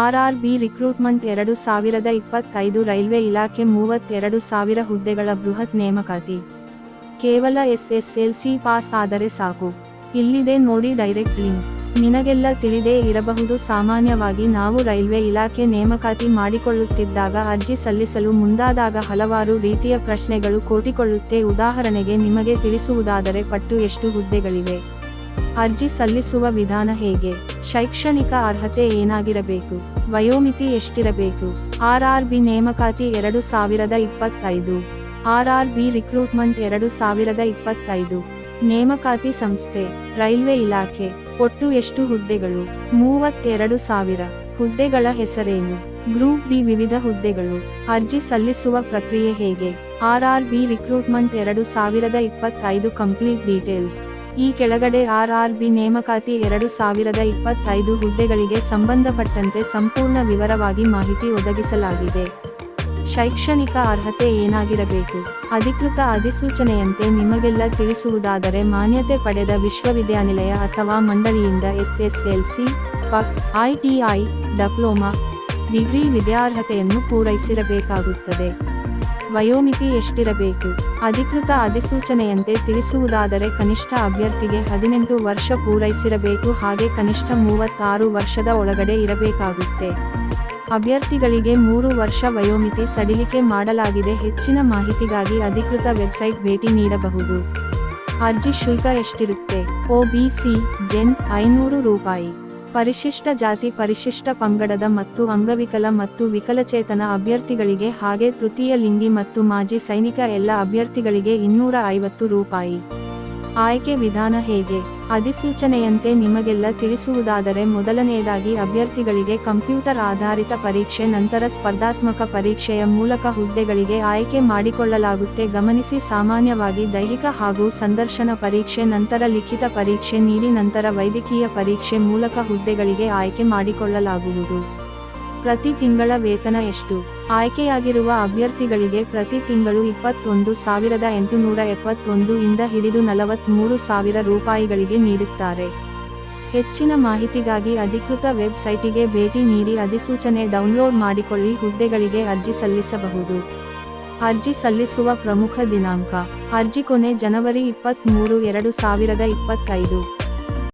RRB recruitment ಎರಡು ಸಾವಿರದ ಇಪ್ಪತ್ತೈದು ರೈಲ್ವೆ ಇಲಾಖೆ ಮೂವತ್ತೆರಡು ಸಾವಿರ ಹುದ್ದೆಗಳ ಬೃಹತ್ ನೇಮಕಾತಿ. ಕೇವಲ ಎಸ್ಎಸ್ಎಲ್ಸಿ ಪಾಸ್ ಆದರೆ ಸಾಕು. ಇಲ್ಲಿದೆ ನೋಡಿ ಡೈರೆಕ್ಟ್ ಲಿಂಕ್. ನಿನಗೆಲ್ಲ ತಿಳಿದೇ ಇರಬಹುದು, ಸಾಮಾನ್ಯವಾಗಿ ನಾವು ರೈಲ್ವೆ ಇಲಾಖೆ ನೇಮಕಾತಿ ಮಾಡಿಕೊಳ್ಳುತ್ತಿದ್ದಾಗ ಅರ್ಜಿ ಸಲ್ಲಿಸಲು ಮುಂದಾದಾಗ ಹಲವಾರು ರೀತಿಯ ಪ್ರಶ್ನೆಗಳು ಕೋಟಿಕೊಳ್ಳುತ್ತೆ. ಉದಾಹರಣೆಗೆ ನಿಮಗೆ ತಿಳಿಸುವುದಾದರೆ ಪಟ್ಟು ಎಷ್ಟು ಹುದ್ದೆಗಳಿವೆ? ಅರ್ಜಿ ಸಲ್ಲಿಸುವ ವಿಧಾನ ಹೇಗೆ? ಶೈಕ್ಷಣಿಕ ಅರ್ಹತೆ ಏನಾಗಿರಬೇಕು? ವಯೋಮಿತಿ ಎಷ್ಟಿರಬೇಕು? ಆರ್ಆರ್ಬಿ ನೇಮಕಾತಿ ಎರಡು ಸಾವಿರದ ಇಪ್ಪತ್ತೈದು. ಆರ್ಆರ್ಬಿ ರಿಕ್ರೂಟ್ಮೆಂಟ್ ಎರಡು ಸಾವಿರದ ಇಪ್ಪತ್ತೈದು. ನೇಮಕಾತಿ ಸಂಸ್ಥೆ, ರೈಲ್ವೆ ಇಲಾಖೆ, ಒಟ್ಟು ಎಷ್ಟು ಹುದ್ದೆಗಳು? ಮೂವತ್ತೆರಡು ಸಾವಿರ. ಹುದ್ದೆಗಳ ಹೆಸರೇನು? ಗ್ರೂಪ್ ಡಿ ವಿವಿಧ ಹುದ್ದೆಗಳು. ಅರ್ಜಿ ಸಲ್ಲಿಸುವ ಪ್ರಕ್ರಿಯೆ ಹೇಗೆ? ಆರ್ಆರ್ಬಿ ರಿಕ್ರೂಟ್ಮೆಂಟ್ ಎರಡು ಸಾವಿರದ ಇಪ್ಪತ್ತೈದು ಕಂಪ್ಲೀಟ್ ಡೀಟೇಲ್ಸ್. ಈ ಕೆಳಗಡೆ ಆರ್ಆರ್ಬಿ ನೇಮಕಾತಿ ಎರಡು ಸಾವಿರದ ಇಪ್ಪತ್ತೈದು ಹುದ್ದೆಗಳಿಗೆ ಸಂಬಂಧಪಟ್ಟಂತೆ ಸಂಪೂರ್ಣ ವಿವರವಾಗಿ ಮಾಹಿತಿ ಒದಗಿಸಲಾಗಿದೆ. ಶೈಕ್ಷಣಿಕ ಅರ್ಹತೆ ಏನಾಗಿರಬೇಕು? ಅಧಿಕೃತ ಅಧಿಸೂಚನೆಯಂತೆ ನಿಮಗೆಲ್ಲ ತಿಳಿಸುವುದಾದರೆ ಮಾನ್ಯತೆ ಪಡೆದ ವಿಶ್ವವಿದ್ಯಾನಿಲಯ ಅಥವಾ ಮಂಡಳಿಯಿಂದ ಎಸ್ಎಸ್ಎಲ್ಸಿ, ಪಕ್ ಐಟಿಐ ಡಿಪ್ಲೊಮಾ, ಡಿಗ್ರಿ ವಿದ್ಯಾರ್ಹತೆಯನ್ನು ಪೂರೈಸಿರಬೇಕಾಗುತ್ತದೆ. ವಯೋಮಿತಿ ಎಷ್ಟಿರಬೇಕು? ಅಧಿಕೃತ ಅಧಿಸೂಚನೆಯಂತೆ ತಿಳಿಸುವುದಾದರೆ ಕನಿಷ್ಠ ಅಭ್ಯರ್ಥಿಗೆ ಹದಿನೆಂಟು ವರ್ಷ ಪೂರೈಸಿರಬೇಕು, ಹಾಗೆ ಕನಿಷ್ಠ ಮೂವತ್ತಾರು ವರ್ಷದ ಒಳಗಡೆ ಇರಬೇಕಾಗುತ್ತೆ. ಅಭ್ಯರ್ಥಿಗಳಿಗೆ ಮೂರು ವರ್ಷ ವಯೋಮಿತಿ ಸಡಿಲಿಕೆ ಮಾಡಲಾಗಿದೆ. ಹೆಚ್ಚಿನ ಮಾಹಿತಿಗಾಗಿ ಅಧಿಕೃತ ವೆಬ್ಸೈಟ್ ಭೇಟಿ ನೀಡಬಹುದು. ಅರ್ಜಿ ಶುಲ್ಕ ಎಷ್ಟಿರುತ್ತೆ? ಒಬಿಸಿ ಜೆನ್, ಐನೂರು ರೂಪಾಯಿ. ಪರಿಶಿಷ್ಟ ಜಾತಿ ಪರಿಶಿಷ್ಟ ಪಂಗಡದ ಮತ್ತು ಅಂಗವಿಕಲ ಮತ್ತು ವಿಕಲಚೇತನ ಅಭ್ಯರ್ಥಿಗಳಿಗೆ ಹಾಗೆ ತೃತೀಯ ಲಿಂಗಿ ಮತ್ತು ಮಾಜಿ ಸೈನಿಕ ಎಲ್ಲ ಅಭ್ಯರ್ಥಿಗಳಿಗೆ ಇನ್ನೂರ ಐವತ್ತು ರೂಪಾಯಿ. ಆಯ್ಕೆ ವಿಧಾನ ಹೇಗೆ? ಅಧಿಸೂಚನೆಯಂತೆ ನಿಮಗೆಲ್ಲ ತಿಳಿಸುವುದಾದರೆ ಮೊದಲನೆಯದಾಗಿ ಅಭ್ಯರ್ಥಿಗಳಿಗೆ ಕಂಪ್ಯೂಟರ್ ಆಧಾರಿತ ಪರೀಕ್ಷೆ, ನಂತರ ಸ್ಪರ್ಧಾತ್ಮಕ ಪರೀಕ್ಷೆಯ ಮೂಲಕ ಹುದ್ದೆಗಳಿಗೆ ಆಯ್ಕೆ ಮಾಡಿಕೊಳ್ಳಲಾಗುತ್ತೆ. ಗಮನಿಸಿ, ಸಾಮಾನ್ಯವಾಗಿ ದೈಹಿಕ ಹಾಗೂ ಸಂದರ್ಶನ ಪರೀಕ್ಷೆ, ನಂತರ ಲಿಖಿತ ಪರೀಕ್ಷೆ ನೀಡಿ ನಂತರ ವೈದ್ಯಕೀಯ ಪರೀಕ್ಷೆ ಮೂಲಕ ಹುದ್ದೆಗಳಿಗೆ ಆಯ್ಕೆ ಮಾಡಿಕೊಳ್ಳಲಾಗುವುದು. ಪ್ರತಿ ತಿಂಗಳ ವೇತನ ಎಷ್ಟು? ಆಯ್ಕೆಯಾಗಿರುವ ಅಭ್ಯರ್ಥಿಗಳಿಗೆ ಪ್ರತಿ ತಿಂಗಳು ಇಪ್ಪತ್ತೊಂದು ಸಾವಿರದ ಎಂಟುನೂರ ಎಪ್ಪತ್ತೊಂದು ಇಂದ ಹಿಡಿದು ನಲವತ್ತ್ಮೂರು ಸಾವಿರ ರೂಪಾಯಿಗಳಿಗೆ ನೀಡುತ್ತಾರೆ. ಹೆಚ್ಚಿನ ಮಾಹಿತಿಗಾಗಿ ಅಧಿಕೃತ ವೆಬ್ಸೈಟಿಗೆ ಭೇಟಿ ನೀಡಿ ಅಧಿಸೂಚನೆ ಡೌನ್ಲೋಡ್ ಮಾಡಿಕೊಳ್ಳಿ. ಹುದ್ದೆಗಳಿಗೆ ಅರ್ಜಿ ಸಲ್ಲಿಸಬಹುದು. ಅರ್ಜಿ ಸಲ್ಲಿಸುವ ಪ್ರಮುಖ ದಿನಾಂಕ. ಅರ್ಜಿ ಕೊನೆ ಜನವರಿ ಇಪ್ಪತ್ತ್ಮೂರು ಎರಡು ಸಾವಿರದ ಇಪ್ಪತ್ತೈದು.